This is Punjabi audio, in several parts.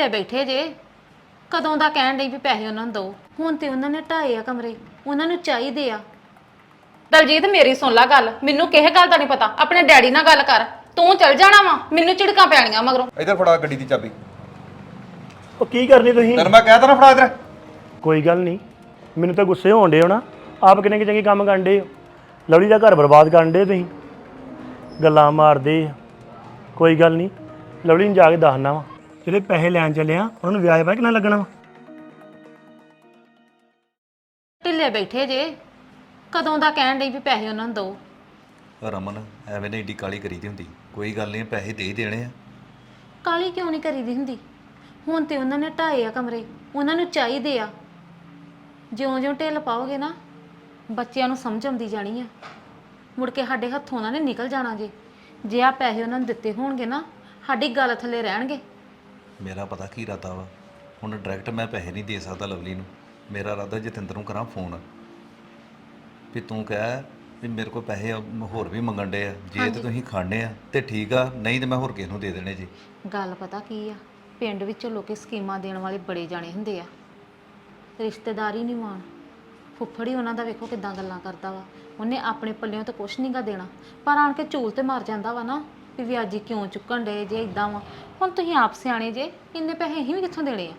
ਢਿੱਲੇ ਬੈਠੇ ਜੇ। ਕਦੋਂ ਦਾ ਕਹਿਣ ਡਈ ਵੀ ਪੈਸੇ ਉਹਨਾਂ ਨੂੰ ਦਿਓ ਹੁਣ ਤੇ ਉਹਨਾਂ ਨੇ ਢਾਏ ਆ ਕਮਰੇ। ਉਹਨਾਂ ਨੂੰ ਚਾਹੀਦੇ ਆ। ਦਲਜੀਤ ਮੇਰੀ ਸੁਣ ਲੈ ਗੱਲ। ਮੈਨੂੰ ਕਿਸੇ ਗੱਲ ਦਾ ਨਹੀਂ ਪਤਾ। ਆਪਣੇ ਡੈਡੀ ਨਾਲ ਗੱਲ ਕਰ। ਤੂੰ ਚਲ ਜਾਣਾ ਵਾ। ਮੈਨੂੰ ਝਿੜਕਾਂ ਪੈਣੀਆਂ ਮਗਰੋਂ। ਇਧਰ ਫੜਾ ਗੱਡੀ ਦੀ ਚਾਬੀ। ਉਹ ਕੀ ਕਰਨੀ ਤੁਸੀਂ? ਤੈਨੂੰ ਮੈਂ ਕਹਿ ਤਾ ਨਾ ਫੜਾ ਇਧਰ। ਕੋਈ ਗੱਲ ਨਹੀਂ। ਮੈਨੂੰ ਤਾਂ ਗੁੱਸੇ ਹੋਣ ਡੇ ਹੋ ਨਾ। ਆਪ ਕਿੰਨੇ ਕਿ ਚੰਗੇ ਕੰਮ ਕਰਨ ਡੇ ਹੋ। ਲਵਲੀ ਦਾ ਘਰ ਬਰਬਾਦ ਕਰਨ ਡੇ ਤੁਸੀਂ। ਗੱਲਾਂ ਮਾਰਦੇ ਆ। ਕੋਈ ਗੱਲ ਨਹੀਂ। ਲਵਲੀ ਨੂੰ ਜਾ ਕੇ ਦੱਸਣਾ ਵਾ। ਜਿਹੜੇ ਪੈਸੇ ਲੈਣ ਚੱਲੇ ਆ ਉਹਨਾਂ ਨੂੰ ਵਿਆਜ ਪਾ ਕਿੰਨਾ ਲੱਗਣਾ ਵਾ? ਢਿੱਲੇ ਬੈਠੇ ਜੇ ਕਦੋਂ ਦਾ ਕਹਿਣ ਡਈ ਵੀ ਪੈਸੇ ਉਹਨਾਂ ਨੂੰ ਦਿਓ ਰਮਨ ਐਵੇਂ ਨਹੀਂ ਏਡੀ ਕਾਲੀ ਕਰੀਦੀ ਹੁੰਦੀ। ਕੋਈ ਗੱਲ ਨਹੀਂ ਪੈਸੇ ਦੇ ਹੀ ਦੇਣੇ ਆ। ਕਾਲੀ ਕਿਉਂ ਨਹੀਂ ਕਰੀਦੀ ਹੁੰਦੀ? ਹੁਣ ਤੇ ਉਹਨਾਂ ਨੇ ਢਾਏ ਆ ਕਮਰੇ ਉਹਨਾਂ ਨੂੰ ਚਾਹੀਦੇ ਆ। ਜਿਉਂ-ਜਿਉਂ ਢਿੱਲ ਪਾਓਗੇ ਨਾ ਬੱਚਿਆਂ ਨੂੰ ਸਮਝ ਆਉਂਦੀ ਜਾਣੀ ਆ। ਮੁੜ ਕੇ ਸਾਡੇ ਹੱਥੋਂ ਉਹਨਾਂ ਨੇ ਨਿਕਲ ਜਾਣਾ ਜੇ। ਜੇ ਆ ਪੈਸੇ ਉਹਨਾਂ ਨੂੰ ਦਿੱਤੇ ਹੋਣਗੇ ਨਾ ਸਾਡੀ ਗੱਲ ਥੱਲੇ ਰਹਿਣਗੇ। ਮੇਰਾ ਪਤਾ ਕੀ ਇਰਾਦਾ ਵਾ? ਹੁਣ ਡਾਇਰੈਕਟ ਮੈਂ ਪੈਸੇ ਨਹੀਂ ਦੇ ਸਕਦਾ ਲਵਲੀ ਨੂੰ। ਮੇਰਾ ਇਰਾਦਾ ਜਤਿੰਦਰ ਨੂੰ ਕਰਾਂ ਫੋਨ ਵੀ ਤੂੰ ਕਹਿ ਵੀ ਮੇਰੇ ਕੋਲ ਪੈਸੇ ਹੋਰ ਵੀ ਮੰਗਣ ਡੇ ਆ। ਜੇ ਤੇ ਤੁਸੀਂ ਖਾਣੇ ਆ ਤੇ ਠੀਕ ਆ ਨਹੀਂ ਤੇ ਮੈਂ ਹੋਰ ਕਿਸੇ ਨੂੰ ਦੇ ਦੇਣੇ ਜੀ। ਗੱਲ ਪਤਾ ਕੀ ਆ? ਪਿੰਡ ਵਿੱਚ ਲੋਕੀ ਸਕੀਮਾਂ ਦੇਣ ਵਾਲੇ ਬੜੇ ਜਾਣੇ ਹੁੰਦੇ ਆ। ਰਿਸ਼ਤੇਦਾਰੀ ਨਹੀਂ ਮਾਣ। ਫੁੱਫੜ ਉਹਨਾਂ ਦਾ ਵੇਖੋ ਕਿਦਾਂ ਗੱਲਾਂ ਕਰਦਾ ਵਾ। ਉਹਨੇ ਆਪਣੇ ਪੱਲਿਓਂ ਤਾਂ ਕੁਛ ਨਹੀਂਗਾ ਦੇਣਾ। ਪਰ ਆਣ ਕੇ ਝੂਲ ਤੇ ਮਾਰ ਜਾਂਦਾ ਵਾ ਨਾ ਵੀ ਵਿਆਜੀ ਕਿਉਂ ਚੁੱਕਣ ਡੇ ਜੇ ਇਦਾਂ ਵਾ। ਹੁਣ ਤੁਸੀਂ ਆਪ ਸਿਆਣੇ ਜੇ ਇੰਨੇ ਪੈਸੇ ਅਸੀਂ ਵੀ ਕਿੱਥੋਂ ਦੇਣੇ ਆ?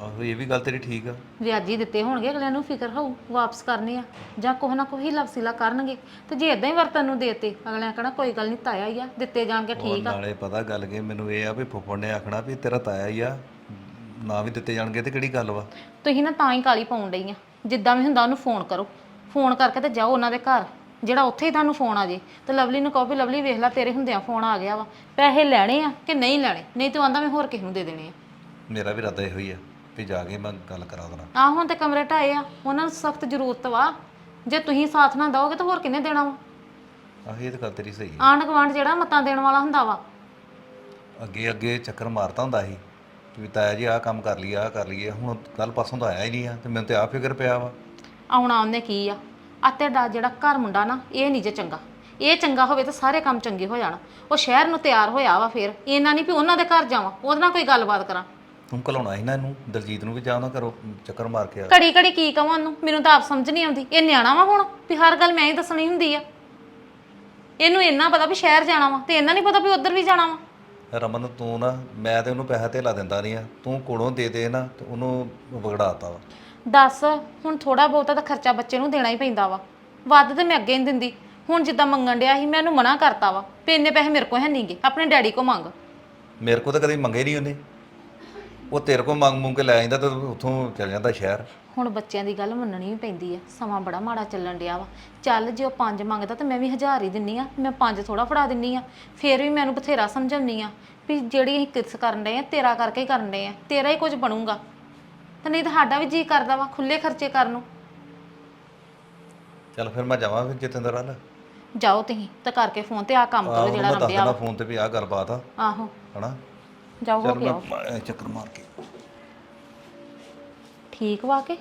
ਆਹੋ ਇਹ ਵੀ ਗੱਲ ਤੇਰੀ ਠੀਕ ਆ। ਵਿਆਜੀ ਦਿੱਤੇ ਹੋਣਗੇ ਅਗਲਿਆਂ ਨੂੰ ਫਿਕਰ ਹੋਊ ਵਾਪਸ ਕਰਨੇ ਆ। ਜਾਂ ਕੋਹ ਨਾ ਕੋਈ ਲਫਸੀਲਾ ਕਰਨਗੇ। ਤੇ ਜੇ ਇਦਾਂ ਹੀ ਵਰਤਨ ਨੂੰ ਦੇਤੇ ਅਗਲਿਆਂ ਕਹਣਾ ਕੋਈ ਗੱਲ ਨਹੀਂ ਤਾਇਆ ਹੀ ਆ ਦਿੱਤੇ ਜਾਣਗੇ ਉਹ ਠੀਕ ਆ। ਨਾਲੇ ਪਤਾ ਗੱਲ ਕੀ ਮੈਨੂੰ ਇਹ ਆ ਵੀ ਫੁੱਫੜ ਨੇ ਆਖਣਾ ਵੀ ਤੇਰਾ ਤਾਇਆ ਹੀ ਆ ਨਾ ਵੀ ਦਿੱਤੇ ਜਾਣਗੇ ਤੇ ਕਿਹੜੀ ਗੱਲ ਵਾ? ਤੁਸੀਂ ਨਾ ਤਾਂ ਹੀ ਕਾਲੀ ਪਾਉਣ ਡਈ ਆ ਜਿੱਦਾਂ ਵੀ ਹੁੰਦਾ ਉਹਨੂੰ ਫੋਨ ਕਰੋ। ਫੋਨ ਕਰਕੇ ਤੇ ਜਾਓ ਉਹਨਾਂ ਦੇ ਘਰ। ਜਿਹੜਾ ਉੱਥੇ ਹੀ ਤੁਹਾਨੂੰ ਫੋਨ ਆ ਜੇ। ਤੇ ਲਵਲੀ ਨੂੰ ਕਹੋ ਵੀ ਲਵਲੀ ਵੇਖ ਲੈ ਤੇਰੇ ਹੁੰਦਿਆਂ ਫੋਨ ਆ ਗਿਆ ਵਾ। ਪੈਸੇ ਲੈਣੇ ਆ ਕਿ ਨਹੀਂ ਲੈਣੇ? ਨਹੀਂ ਤੂੰ ਆਂਦਾ ਮੈਂ ਹੋਰ ਕਿਸੇ ਨੂੰ ਦੇ ਦੇਣੇ ਆ। ਮੇਰਾ ਵੀ ਇਰਾਦਾ ਇਹੋ ਹੀ ਆ ਵੀ ਜਾ ਕੇ ਮੈਂ ਗੱਲ ਕਰਾ ਦੇਣਾ। ਆਹ ਹੁਣ ਤੇ ਕਮਰੇ ਢਾਏ ਆ। ਉਹਨਾਂ ਨੂੰ ਸਖਤ ਜ਼ਰੂਰਤ ਵਾ। ਜੇ ਤੁਸੀਂ ਸਾਥ ਨਾ ਦਿਓਗੇ ਤਾਂ ਹੋਰ ਕਿੰਨੇ ਦੇਣਾ ਵਾ? ਆਹ ਇਹ ਤਾਂ ਗੱਲ ਤੇਰੀ ਸਹੀ ਆ। ਆਂਢ ਗੁਆਂਢ ਜਿਹੜਾ ਮਤਾਂ ਦੇਣ ਵਾਲਾ ਹੁੰਦਾ ਵਾ। ਅੱਗੇ ਅੱਗੇ ਚੱਕਰ ਮਾਰਦਾ ਹੁੰਦਾ ਸੀ ਵੀ ਤਾਇਆ ਜੀ ਆਹ ਕੰਮ ਕਰ ਲਈ ਆਹ ਕਰ ਲਈਏ। ਹੁਣ ਕੱਲ ਪਾਸੋਂ ਤਾਂ ਆਇਆ ਹੀ ਨਹੀਂ ਆ ਤੇ ਮੈਨੂੰ ਤੇ ਆਪ ਫਿਕਰ ਪਿਆ ਵਾ। ਆਉਣਾ ਉਹਨੇ ਕੀ ਆ? ਆ ਤੁਹਾਡਾ ਜਿਹੜਾ ਘਰ ਮੁੰਡਾ ਨਾ ਇਹ ਨਹੀਂ ਜੇ ਚੰਗਾ। ਇਹ ਚੰਗਾ ਹੋਵੇ ਤਾਂ ਸਾਰੇ ਕੰਮ ਚੰਗੇ ਹੋ ਜਾਣ। ਉਹ ਸ਼ਹਿਰ ਨੂੰ ਤਿਆਰ ਹੋਇਆ ਵਾ ਫੇਰ। ਇਹਨਾਂ ਨਹੀਂ ਵੀ ਉਹਨਾਂ ਦੇ ਘਰ ਜਾਵਾਂ। ਉਹਦੇ ਨਾਲ ਕੋਈ ਗੱਲਬਾਤ ਕਰਾਂ। ਤੂੰ ਘਲਾਉਣਾ ਸੀ ਨਾ ਇਹਨੂੰ ਦਲਜੀਤ ਨੂੰ ਵੀ ਜਾ ਉਹਨਾਂ ਘਰੋਂ ਚੱਕਰ ਮਾਰ ਕੇ ਆ। ਘੜੀ ਘੜੀ ਕੀ ਕਵਾਂ ਉਹਨੂੰ? ਮੈਨੂੰ ਤਾਂ ਆਪ ਸਮਝ ਨਹੀਂ ਆਉਂਦੀ। ਇਹ ਨਿਆਣਾ ਵਾ ਹੁਣ ਵੀ ਹਰ ਗੱਲ ਮੈਂ ਹੀ ਦੱਸਣੀ ਹੁੰਦੀ ਆ। ਇਹਨੂੰ ਇੰਨਾ ਪਤਾ ਵੀ ਸ਼ਹਿਰ ਜਾਣਾ ਵਾ ਤੇ ਇਹਨਾਂ ਨਹੀਂ ਪਤਾ ਵੀ ਉੱਧਰ ਵੀ ਜਾਣਾ ਵਾ। ਰਮਨ ਤੂੰ ਨਾ ਮੈਂ ਤੇ ਉਹਨੂੰ ਪੈਸਾ ਧੇਲਾ ਦਿੰਦਾ ਨਹੀਂ ਆ। ਤੂੰ ਕੋਲੋਂ ਦੇ ਦੇ ਨਾ ਤੇ ਉਹਨੂੰ ਵਿਗੜਾਤਾ ਵਾ। ਦੱਸ ਹੁਣ ਥੋੜਾ ਬਹੁਤਾ ਤਾਂ ਖਰਚਾ ਬੱਚੇ ਨੂੰ ਦੇਣਾ ਹੀ ਪੈਂਦਾ ਵਾ। ਵੱਧ ਤੇ ਮੈਂ ਅੱਗੇ ਨਹੀਂ ਦਿੰਦੀ। ਹੁਣ ਜਿੱਦਾਂ ਮੰਗਣ ਡਿਆ ਸੀ ਮੈਂ ਉਹਨੂੰ ਮਨਾ ਕਰਤਾ ਵਾ ਵੀ ਇੰਨੇ ਪੈਸੇ ਮੇਰੇ ਕੋਲ ਹੈ ਨਹੀਂਗੇ ਆਪਣੇ ਡੈਡੀ ਕੋ ਮੰਗ। ਮੇਰੇ ਕੋਲ ਤਾਂ ਕਦੇ ਮੰਗੇ ਨਹੀਂ ਉਹਨੇ। ਉਹ ਤੇਰੇ ਕੋਲ ਮੰਗ ਮੰਗ ਕੇ ਲੈ ਜਾਂਦਾ ਤੇ ਉੱਥੋਂ ਚਲ ਜਾਂਦਾ ਸ਼ਹਿਰ। ਹੁਣ ਬੱਚਿਆਂ ਦੀ ਗੱਲ ਮੰਨਣੀ ਵੀ ਪੈਂਦੀ ਆ ਸਮਾਂ ਬੜਾ ਮਾੜਾ ਚੱਲਣ ਡਿਆ ਵਾ। ਚੱਲ ਜੇ ਉਹ ਪੰਜ ਮੰਗਦਾ ਤਾਂ ਮੈਂ ਵੀ ਹਜ਼ਾਰ ਹੀ ਦਿੰਨੀ ਆ ਮੈਂ ਪੰਜ ਥੋੜਾ ਫੜਾ ਦਿੰਨੀ ਆ। ਫੇਰ ਵੀ ਮੈਨੂੰ ਬਥੇਰਾ ਸਮਝਾਉਣੀ ਆ ਵੀ ਜਿਹੜੀ ਅਸੀਂ ਕਿਸ ਕਰਨ ਡਏ ਆ ਤੇਰਾ ਕਰਕੇ ਹੀ ਕਰਨ ਡਏ ਆ ਤੇਰਾ ਹੀ ਕੁਝ ਬਣੂਗਾ। ਤੇ ਨਹੀਂ ਤਾਂ ਸਾਡਾ ਵੀ ਜੀ ਕਰਦਾ ਵਾ ਖੁੱਲੇ ਖਰਚੇ ਕਰਨ ਨੂੰ। ਚੱਲ ਫਿਰ ਮੈਂ ਜਾਵਾਂ ਫਿਰ ਜਤਿੰਦਰ ਵੱਲ। ਜਾਓ ਤੁਸੀਂ ਤਾਂ ਕਰਕੇ ਫੋਨ ਤੇ ਆ ਕੰਮ ਕਰੋ ਆਹੋ ਜਿਹੜਾ ਮੈਂ ਦੱਸ ਰੰਬਿਆ ਦੇਣਾ ਫੋਨ ਤੇ ਵੀ ਆਹ ਗੱਲਬਾਤ ਆ। ਆਹੋ। ਹਨਾ? ਜਾਓ ਹੋ ਚੱਲ ਕੇ ਮੈਂ ਆਓ। ਚੱਕਰ ਮਾਰ ਕੇ। ਠੀਕ ਵਾ ਕੇ?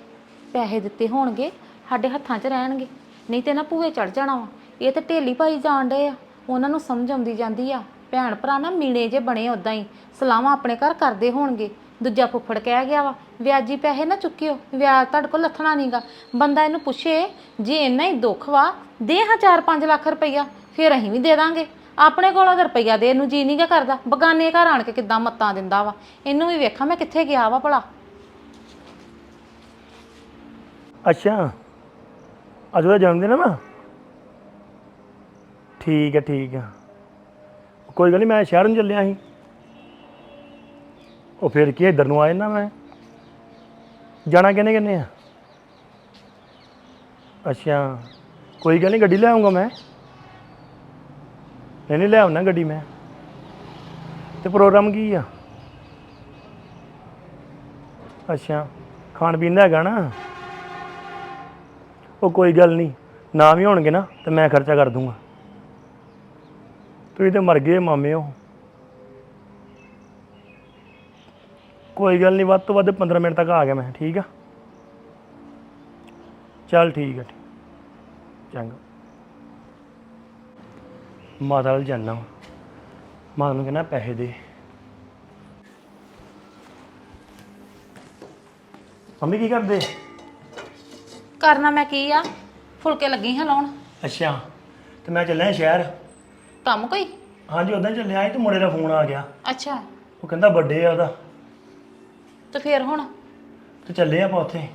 ਪੈਸੇ ਦਿੱਤੇ ਹੋਣਗੇ ਸਾਡੇ ਹੱਥਾਂ 'ਚ ਰਹਿਣਗੇ। ਨਹੀਂ ਤੇ ਨਾ ਭੂਏ ਚੜ ਜਾਣਾ ਵਾ। ਇਹ ਤੇ ਢੇਲੀ ਭਾਈ ਜਾਣ ਡਏ ਆ। ਉਹਨਾਂ ਨੂੰ ਸਮਝ ਆਉਂਦੀ ਜਾਂਦੀ ਆ। ਭੈਣ ਭਰਾ ਨਾ ਮੀਣੇ ਜੇ ਬਣੇ ਉਦਾਂ ਹੀ, ਸਲਾਹਾਂ ਆਪਣੇ ਘਰ ਕਰਦੇ ਹੋਣਗੇ। ਦੂਜਾ ਫੁੱਫੜ ਕਹਿ ਗਿਆ ਵਾ, ਵਿਆਜੀ ਪੈਸੇ ਨਾ ਚੁੱਕਿਓ, ਵਿਆਜ ਤੁਹਾਡੇ ਕੋਲ ਲੱਥਣਾ ਨਹੀਂਗਾ ਬੰਦਾ ਇਹਨੂੰ ਪੁੱਛੇ, ਜੇ ਇੰਨਾ ਹੀ ਦੁੱਖ ਵਾ, ਦੇ ਹਾਂ 4-5 ਲੱਖ ਰੁਪਈਆ, ਫਿਰ ਅਸੀਂ ਵੀ ਦੇ ਦਾਂਗੇ। ਆਪਣੇ ਕੋਲ ਅਗਰ ਰੁਪਈਆ ਦੇ ਇਹਨੂੰ ਜੀ ਨਹੀਂਗਾ ਕਰਦਾ, ਬਗਾਨੇ ਘਰ ਆਣ ਕੇ ਕਿੱਦਾਂ ਮੱਤਾਂ ਦਿੰਦਾ ਵਾ। ਇਹਨੂੰ ਵੀ ਵੇਖਾਂ ਮੈਂ ਕਿੱਥੇ ਗਿਆ ਵਾ ਭਲਾ। ਅੱਛਾ। ਅੱਜ ਉਹਦਾ ਜਨਮ ਦਿਨ ਆ ਵਾ ਠੀਕ ਹੈ ਠੀਕ ਹੈ ਕੋਈ ਗੱਲ ਨਹੀਂ, ਮੈਂ ਸ਼ਹਿਰ ਨੂੰ ਚੱਲਿਆ ਸੀ। ਉਹ ਫਿਰ ਕੀ ਇੱਧਰ ਨੂੰ ਆਏ ਨਾ ਮੈਂ। ਜਾਣਾ ਕਿਹਨੇ ਕਿੰਨੇ ਆ? ਅੱਛਾ, ਕੋਈ ਗੱਲ ਨਹੀਂ, ਗੱਡੀ ਲੈ ਆਉਂਗਾ ਮੈਂ। ਨਹੀਂ ਨਹੀਂ, ਲੈ ਆਉਣਾ ਗੱਡੀ ਮੈਂ। ਤੇ ਪ੍ਰੋਗਰਾਮ ਕੀ ਆ? ਅੱਛਾ, ਖਾਣ ਪੀਣ ਦਾ ਹੈਗਾ ਨਾ? ਉਹ ਕੋਈ ਗੱਲ ਨਹੀਂ, ਨਾ ਵੀ ਹੋਣਗੇ ਨਾ, ਤੇ ਮੈਂ ਖਰਚਾ ਕਰ ਦੂੰਗਾ। ਤੁਸੀਂ ਤੇ ਮਰ ਗਏ ਮਾਮੇ ਹੋ। ਕੋਈ ਗੱਲ ਨਹੀਂ ਵੱਧ ਤੋਂ ਵੱਧ 15 ਮਿੰਟ ਤੱਕ ਆ ਗਿਆ ਮੈਂ ਠੀਕ ਆ? ਚੱਲ ਠੀਕ ਆ ਚੰਗਾ। ਮਾਤਾ ਨਾਲ ਜਾਣਾ ਮਾਤਾ ਨੂੰ ਕਹਿੰਦਾ ਪੈਸੇ ਦੇ। ਮੰਮੀ ਕੀ ਕਰਦੇ? ਕਰਨਾ ਮੈਂ ਕੀ ਆ? ਫੁਲਕੇ ਲੱਗੀ ਹਾਂ ਲਾਉਣ। ਅੱਛਾ ਤੇ ਮੈਂ ਚੱਲਿਆ ਸ਼ਹਿਰ। ਕੰਮ ਕੋਈ? ਹਾਂਜੀ ਉਦਾਂ ਹੀ ਚੱਲਿਆ ਸੀ ਤੇ ਮੁੰਡੇ ਦਾ ਫੋਨ ਆ ਗਿਆ। ਅੱਛਾ। ਉਹ ਕਹਿੰਦਾ ਵੱਡੇ ਆ ਉਹਦਾ। ਤੇ ਫੇਰ ਹੁਣ? ਤੇ ਚੱਲੇ ਆਪਾਂ ਉੱਥੇ।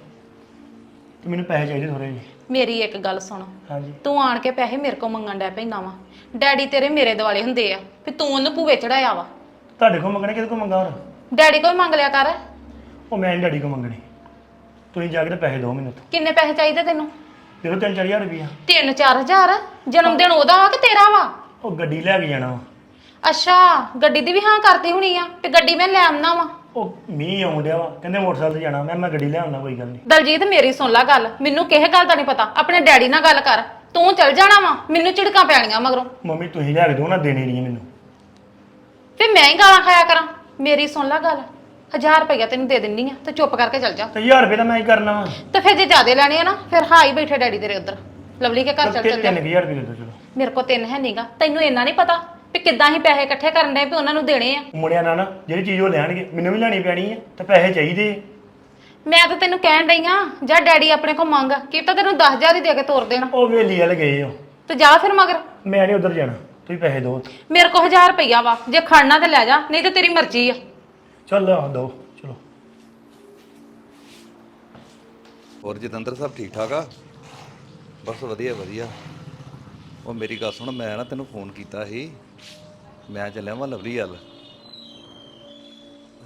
ਤੇ ਮੈਨੂੰ ਪੈਸੇ ਚਾਹੀਦੇ ਥੋੜੇ ਜਿਹੇ। ਮੇਰੀ ਇੱਕ ਗੱਲ ਸੁਣ। ਹਾਂਜੀ। ਤੂੰ ਆਣ ਕੇ ਪੈਸੇ ਮੇਰੇ ਕੋਲ ਮੰਗਣ ਡੈ ਪੈਂਦਾ ਵਾ। ਡੈਡੀ ਤੇਰੇ ਮੇਰੇ ਦਿਵਾਲੇ ਹੁੰਦੇ ਆ। ਵੀ ਤੂੰ ਉਹਨੂੰ ਭੂਵੇ ਚੜਾਇਆ ਵਾ। ਤੁਹਾਡੇ ਕੋਲ ਮੰਗਣੇ ਕਿਹਦੇ ਕੋਲ ਮੰਗਾ ਹੁਣ ਡੈਡੀ ਕੋਲ ਮੰਗ ਲਿਆ ਕਰ। ਉਹ ਮੈਂ ਨੀ ਡੈਡੀ ਕੋਲ ਮੰਗਣੇ। ਤੁਸੀਂ ਜਾ ਕੇ ਤੇ ਪੈਸੇ ਦਿਓ ਮੈਨੂੰ ਕਿੰਨੇ ਪੈਸੇ ਚਾਹੀਦੇ ਤੈਨੂੰ? ਦੇ ਦਿਓ ਤਿੰਨ ਚਾਰ ਹਜ਼ਾਰ ਰੁਪਈਆ। 3-4000 ਜਨਮ ਦਿਨ ਉਹਦਾ ਵਾ ਕਿ ਤੇਰਾ ਵਾ? ਉਹ ਗੱਡੀ ਲੈ ਕੇ ਜਾਣਾ ਵਾ। ਅੱਛਾ ਗੱਡੀ ਦੀ ਵੀ ਹਾਂ ਕਰਤੀ ਹੋਣੀ ਆ ਤੇ ਗੱਡੀ ਮੈਂ ਲੈ ਆਉਣਾ ਵਾ। ਉਹ ਮੀਂਹ ਆਉਣ ਡਿਆ ਵਾ ਕਹਿੰਦੇ ਮੋਟਰਸਾਈਕਲ ਤੇ ਜਾਣਾ। ਮੈਂ ਮੈਂ ਗੱਡੀ ਲੈ ਆਉਣਾ ਕੋਈ ਗੱਲ ਨਹੀਂ। ਦਲਜੀਤ ਮੇਰੀ ਸੁਣ ਲੈ ਗੱਲ। ਮੈਨੂੰ ਕਿਸੇ ਗੱਲ ਦਾ ਨਹੀਂ ਪਤਾ। ਆਪਣੇ ਡੈਡੀ ਨਾਲ ਗੱਲ ਕਰ। ਤੂੰ ਚੱਲ ਜਾਣਾ ਵਾ। ਮੈਨੂੰ ਝਿੜਕਾਂ ਪੈਣੀਆਂ ਮਗਰੋਂ। ਮੰਮੀ ਤੁਸੀਂ ਲਿਆ ਕੇ ਦਿਓ ਨਾ ਦੇਣੀ ਨਹੀਂ ਮੈਨੂੰ। ਤੇ ਮੈਂ ਹੀ ਗਾਲਾਂ ਖਾਇਆ ਕਰਾਂ। ਮੇਰੀ ਸੁਣ ਲੈ ਗੱਲ। 1000 ਰੁਪਇਆ ਤੈਨੂੰ ਦੇ ਦਿੰਨੀ ਆ ਤੇ ਚੁੱਪ ਕਰਕੇ ਚੱਲ ਜਾ। ਤੇ 1000 ਰੁਪਏ ਦਾ ਮੈਂ ਹੀ ਕਰਨਾ ਵਾ। ਤੇ ਫਿਰ ਜੇ ਜ਼ਿਆਦੇ ਲੈਣੇ ਆ ਨਾ ਫਿਰ ਹਾਈ ਬੈਠੇ ਡੈਡੀ ਤੇਰੇ ਉਧਰ। ਲਵਲੀ ਕੇ ਘਰ ਚੱਲ ਚੱਲ ਜਾ। ਤਿੰਨ ਕੁ ਹਜ਼ਾਰ ਰੁਪਏ ਦੇ ਦਿਓ ਚਲੋ। ਮੇਰੇ ਕੋਲ ਤਿੰਨ ਹੈ ਨਹੀਂਗਾ ਤੈਨੂੰ ਇੰਨਾ ਨਹੀਂ ਪਤਾ ਵੀ ਕਿੱਦਾਂ ਹੀ ਪੈਸੇ ਇਕੱਠੇ ਕਰਨ ਦੇ ਵੀ ਉਹਨਾਂ ਨੂੰ ਦੇਣੇ ਆ। ਮੁੰਡਿਆਂ ਨਾਲ ਨਾ ਜਿਹੜੀ ਚੀਜ਼ ਉਹ ਲੈਣਗੇ ਮੈਨੂੰ ਵੀ ਲੈਣੀ ਪੈਣੀ ਹੈ ਤੇ ਪੈਸੇ ਚਾਹੀਦੇ ਆ। ਮੈਂ ਤਾਂ ਤੈਨੂੰ ਕਹਿਣ ਡਈ ਆ ਜਾਂ ਡੈਡੀ ਆਪਣੇ ਕੋਲ ਮੰਗ ਕੀ ਤਾਂ ਤੈਨੂੰ 10000 ਹੀ ਦੇ ਕੇ ਤੋਰ ਦੇਣਾ। ਉਹ ਵੇਲੀ ਵਾਲੇ ਗਏ ਹੋ ਤੇ ਜਾ ਫਿਰ ਮਗਰ। ਮੈਂ ਨਹੀਂ ਉਧਰ ਜਾਣਾ ਤੁਸੀਂ ਪੈਸੇ ਦਿਓ ਮੇਰੇ ਕੋਲ 1000 ਰੁਪਇਆ ਵਾ ਜੇ ਖੜਨਾ ਤੇ ਲੈ ਜਾ ਨਹੀਂ ਤੇ ਤੇਰੀ ਮਰਜ਼ੀ ਆ। ਚੱਲ ਆ ਦਿਓ ਚਲੋ। ਹੋਰ ਜਤਿੰਦਰ ਸਾਹਿਬ ਠੀਕ ਠਾਕ ਆ? ਬਸ ਵਧੀਆ ਵਧੀਆ। ਉਹ ਮੇਰੀ ਗੱਲ ਸੁਣ, ਮੈਂ ਨਾ ਤੈਨੂੰ ਫੋਨ ਕੀਤਾ ਸੀ। ਮੈਂ ਚੱਲਿਆ ਵਾਂ ਲਵਲੀ ਵੱਲ।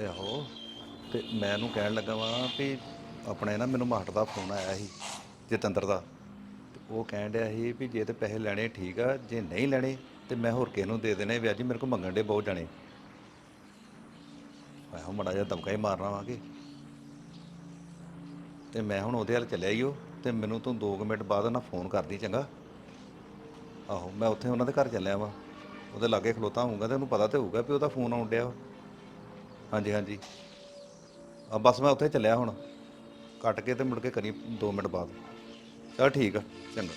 ਆਹੋ, ਤੇ ਮੈਂ ਇਹਨੂੰ ਕਹਿਣ ਲੱਗਾ ਵਾਂ ਵੀ ਆਪਣੇ ਨਾ ਮੈਨੂੰ ਮਾਹਟ ਦਾ ਫੋਨ ਆਇਆ ਸੀ, ਜਤਿੰਦਰ ਦਾ। ਤੇ ਉਹ ਕਹਿਣ ਡਿਆ ਸੀ ਵੀ ਜੇ ਤੇ ਪੈਸੇ ਲੈਣੇ ਠੀਕ ਆ, ਜੇ ਨਹੀਂ ਲੈਣੇ ਤੇ ਮੈਂ ਹੋਰ ਕਿਸੇ ਨੂੰ ਦੇ ਦੇਣੇ ਵੀ ਵਿਆਜੀ ਮੇਰੇ ਕੋਲ ਮੰਗਣ ਦੇ ਬਹੁਤ ਜਾਣੇ। ਮੈਂ ਹੁਣ ਮੜਾ ਜਿਹਾ ਦਮਕਾ ਹੀ ਮਾਰਨਾ ਵਾਂਗੇ ਤੇ ਮੈਂ ਹੁਣ ਉਹਦੇ ਵੱਲ ਚੱਲਿਆ ਹੀ ਉਹ ਤੇ ਮੈਨੂੰ ਤੂੰ 2 ਮਿੰਟ ਬਾਅਦ ਨਾ ਫੋਨ ਕਰਦੀ ਚੰਗਾ। ਆਹੋ ਮੈਂ ਉੱਥੇ ਉਹਨਾਂ ਦੇ ਘਰ ਚੱਲਿਆ ਵਾਂ। ਉਹਦੇ ਲਾਗੇ ਖਲੋਤਾ ਹੋਊਗਾ ਤੇ ਉਹਨੂੰ ਪਤਾ ਤੇ ਹੋਊਗਾ ਵੀ ਉਹਦਾ ਫੋਨ ਆਉਣ ਡਿਆ ਵਾ। ਹਾਂਜੀ ਹਾਂਜੀ। ਆ ਬਸ ਮੈਂ ਉੱਥੇ ਚੱਲਿਆ ਹੁਣ। ਕੱਟ ਕੇ ਤੇ ਮੁੜ ਕੇ ਕਰੀ 2 ਮਿੰਟ ਬਾਅਦ। ਚਲ ਠੀਕ ਆ ਚੰਗਾ।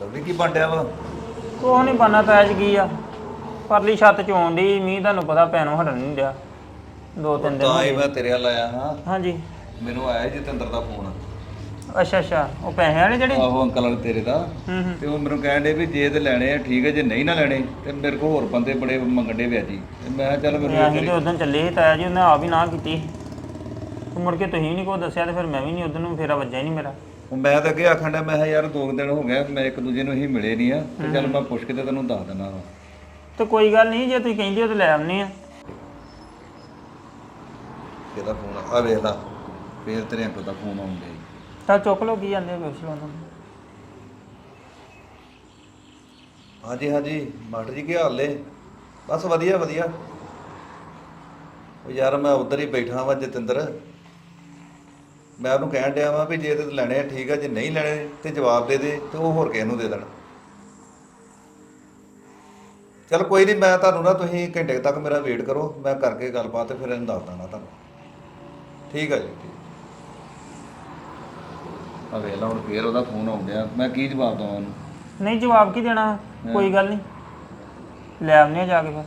ਲਵਲੀ ਕੀ ਬੰਡਿਆ ਵਾ? ਕੋਹ ਨਹੀਂ ਬੰਨਾ ਤਾਜ ਕੀ ਆ। ਪਰਲੀ ਛੱਤ ਚ ਆਉਣ ਦੀ ਮੀਂਹ ਤੁਹਾਨੂੰ ਪਤਾ ਪੈਣੋਂ ਹਟਣ ਨਹੀਂ ਡਿਆ। ਦੋ ਤਿੰਨ ਦਿਨ ਤਾਂ ਹੋ ਹੀ ਗਏ। ਮੈਂ ਤੇਰੇ ਵੱਲ ਆਇਆ ਹਾਂ। ਹਾਂਜੀ। ਮੈਨੂੰ ਆਇਆ ਜਤਿੰਦਰ ਦਾ ਫੋਨ। ਅੱਛਾ ਅੱਛਾ। ਉਹ ਪੈਸੇ ਵਾਲੇ ਜਿਹੜੇ? ਆਹੋ ਅੰਕਲ ਵਾਲੇ ਤੇਰੇ ਦਾ। ਹੂੰ ਹੂੰ। ਤੇ ਉਹ ਮੈਨੂੰ ਕਹਿਣ ਦੇ ਵੀ ਜੇ ਤੇ ਲੈਣੇ ਆ ਠੀਕ ਹੈ ਜੇ ਨਹੀਂ ਨਾ ਲੈਣੇ ਤੇ ਮੇਰੇ ਕੋਲ ਹੋਰ ਬੰਦੇ ਬੜੇ ਮੰਗਣ ਦੇ ਵਿਆਜੀ। ਤੇ ਮੈਂ ਕਿਹਾ ਚੱਲ ਮੈਨੂੰ ਅਸੀਂ ਤੇ ਉਦੋਂ ਚੱਲੇ ਸੀ ਤਾਇਆ ਜੀ ਉਹਨੇ ਆਪ ਹੀ ਨਾ ਕੀਤੀ। ਤੇ ਮੁੜ ਕੇ ਤੁਸੀਂ ਨਹੀਂ ਕੋਈ ਦੱਸਿਆ ਤੇ ਫਿਰ ਮੈਂ ਵੀ ਨਹੀਂ ਉਦੋਂ ਨੂੰ ਫੇਰਾ ਵੱਜਿਆ ਹੀ ਨਹੀਂ ਮੇਰਾ। ਉਹ ਮੈਂ ਤਾਂ ਅੱਗੇ ਆਖਣ ਡਿਆ ਮੈਂ ਕਿਹਾ ਯਾਰ ਦੋ ਕੁ ਦਿਨ ਹੋ ਗਏ ਮੈਂ ਇੱਕ ਦੂਜੇ ਨੂੰ ਹੀ ਮਿਲੇ ਨਹੀਂ ਆ ਤੇ ਚੱਲ ਮੈਂ ਪੁੱਛ ਕੇ ਤੇ ਤੈਨੂੰ ਦੱਸ ਦਿੰਦਾ ਵਾ। ਤੇ ਕੋਈ ਗੱਲ ਨਹੀਂ ਜੇ ਤੁਸੀਂ ਕਹਿੰਦੇ ਹੋ ਤੇ ਲੈ ਆਉਨੇ ਆ। ਇਹਦਾ ਫੋਨ ਆ ਵੇਖ ਲਾ ਫੇਰ ਤੇਰੇ ਅੰਕਲ ਦਾ ਫੋਨ ਆਉਂਦਾ ਤਾਂ ਚੁੱਕ ਲਓ, ਕੀ ਜਾਂਦੇ ਪੁੱਛ ਲਓ ਉਹਨਾਂ ਨੂੰ? ਹਾਂਜੀ ਹਾਂਜੀ। ਮਾਸਟਰ ਜੀ, ਕੀ ਹਾਲ ਨੇ? ਬਸ ਵਧੀਆ ਵਧੀਆ। ਉਹ ਯਾਰ, ਮੈਂ ਉਧਰ ਹੀ ਬੈਠਾ ਵਾਂ, ਜਤਿੰਦਰ। ਮੈਂ ਉਹਨੂੰ ਕਹਿਣ ਡਿਆ ਵਾਂ ਵੀ ਜੇ ਤੇ ਲੈਣੇ ਆ, ਠੀਕ ਆ, ਜੇ ਨਹੀਂ ਲੈਣੇ ਤੇ ਜਵਾਬ ਦੇ ਦੇ ਤੇ ਉਹ ਹੋਰ ਕਿਸੇ ਨੂੰ ਦੇ ਦੇਣ। ਚਲ ਕੋਈ ਨਹੀਂ, ਮੈਂ ਤੁਹਾਨੂੰ ਨਾ ਤੁਸੀਂ ਘੰਟੇ ਤੱਕ ਮੇਰਾ ਵੇਟ ਕਰੋ, ਮੈਂ ਕਰਕੇ ਗੱਲਬਾਤ ਫਿਰ ਇਹਨੂੰ ਦੱਸ ਦਾਂਗਾ ਤੁਹਾਨੂੰ। ਠੀਕ ਆ ਜੀ, ਠੀਕ। ਆ ਵੇਖ ਲਾ ਹੁਣ ਫੇਰ ਉਹਦਾ ਫੋਨ ਆਉਂਦਿਆ ਮੈਂ ਕੀ ਜਵਾਬ ਦਵਾਂ ਉਹਨੂੰ? ਨਹੀਂ ਜਵਾਬ ਕੀ ਦੇਣਾ? ਕੋਈ ਗੱਲ ਨਹੀਂ। ਲੈ ਆਉਨੇ ਆ ਜਾ ਕੇ ਫਿਰ।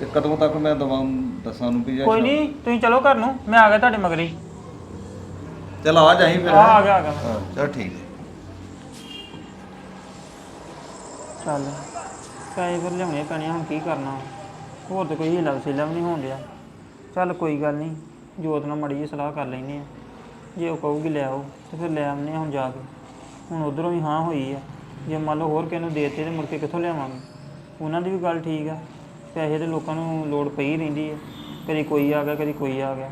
ਤੇ ਕਦੋਂ ਤੱਕ ਮੈਂ ਦਵਾਂ ਦੱਸਾਂ ਨੂੰ ਵੀ ਜਾਂ ਕੋਈ ਨਹੀਂ ਤੁਸੀਂ ਚਲੋ ਘਰ ਨੂੰ ਮੈਂ ਆ ਗਿਆ ਤੁਹਾਡੇ ਮਗਰੀ ਚਲ ਆ ਜਾਈ ਫਿਰ। ਆ ਆ ਗਿਆ ਆ ਗਿਆ। ਮੈਂ। ਹਾਂ ਚਲ ਠੀਕ ਹੈ। ਚੱਲ ਪੈਸੇ ਫਿਰ ਲਿਆਉਣੇ ਪੈਣੇ ਆ, ਹੁਣ ਕੀ ਕਰਨਾ? ਹੋਰ ਤਾਂ ਕੋਈ ਹੀਲਾ ਵਸੀਲਾ ਵੀ ਨਹੀਂ ਹੋਣ ਡਿਆ। ਚੱਲ ਕੋਈ ਗੱਲ ਨਹੀਂ ਜੋਤ ਨਾਲ ਮੜੀ ਜੀ ਸਲਾਹ ਕਰ ਲੈਨੇ ਆ। ਜੇ ਉਹ ਕਹੂਗੀ ਲੈ ਆਓ, ਤੇ ਫਿਰ ਲੈ ਆਉਂਦੇ ਹਾਂ ਹੁਣ ਜਾ ਕੇ। ਹੁਣ ਉਧਰੋਂ ਵੀ ਹਾਂ ਹੋਈ ਆ। ਜੇ ਮੰਨ ਲਓ ਹੋਰ ਕਿਸੇ ਨੂੰ ਦੇਤੇ ਤੇ ਮੁੜ ਕੇ ਕਿੱਥੋਂ ਲਿਆਵਾਂਗੇ? ਉਹਨਾਂ ਦੀ ਵੀ ਗੱਲ ਠੀਕ ਆ। ਪੈਸੇ ਤੇ ਲੋਕਾਂ ਨੂੰ ਲੋੜ ਪਈ ਰਹਿੰਦੀ ਹੈ ਕਦੀ ਕੋਈ ਆ ਗਿਆ, ਕਦੀ ਕੋਈ ਆ ਗਿਆ।